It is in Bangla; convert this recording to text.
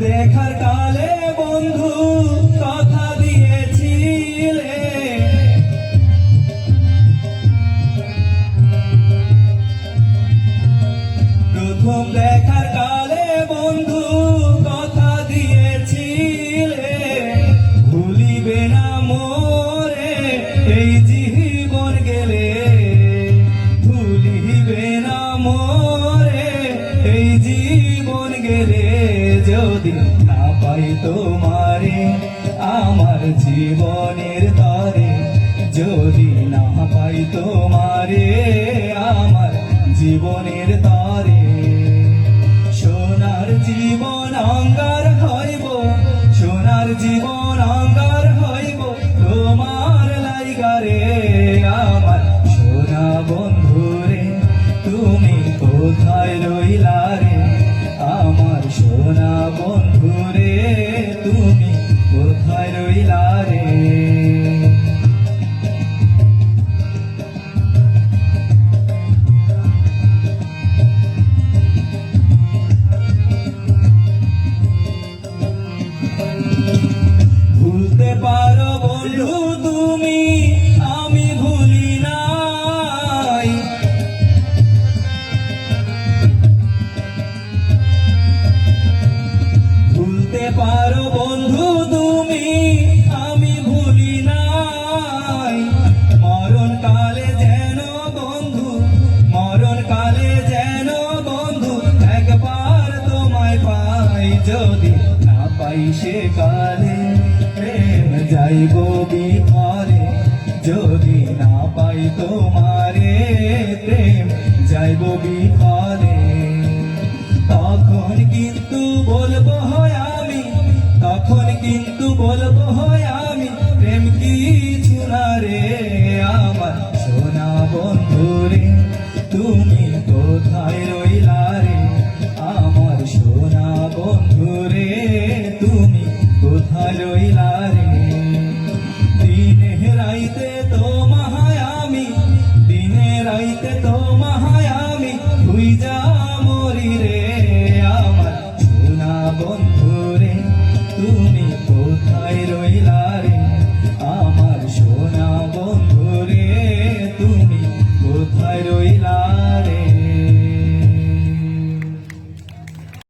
দেখার কালে বন্ধু কথা দিয়েছিলে। প্রথম দেখার কালে বন্ধু কথা দিয়েছিলে। ভুলিবে না মোরে, এই জীবন না পাই তোমারে, আমার জীবনের তরে যদি না পাই তোমারে, আমার জীবনের তরে সোনার জীবন অঙ্গার হইব, সোনার জীবন পারো বন্ধু তুমি, আমি ভুলি নাই। মরণ কালে যেন বন্ধু মরণ কালে যেন বন্ধু, একবার তোমায় পাই যদি না পাই সে কালে প্রেম যাইব বিফলে যদি না পাই তোমারে, প্রেম যাইব তখন কিন্তু বলব তখন কিন্তু বলব, হয় আমি প্রেম কি চুনা রে আমার সোনা বন্ধু রে তুমি কোথায় রইলা রে? আমার সোনা বন্ধু রে তুমি কোথায় রইলা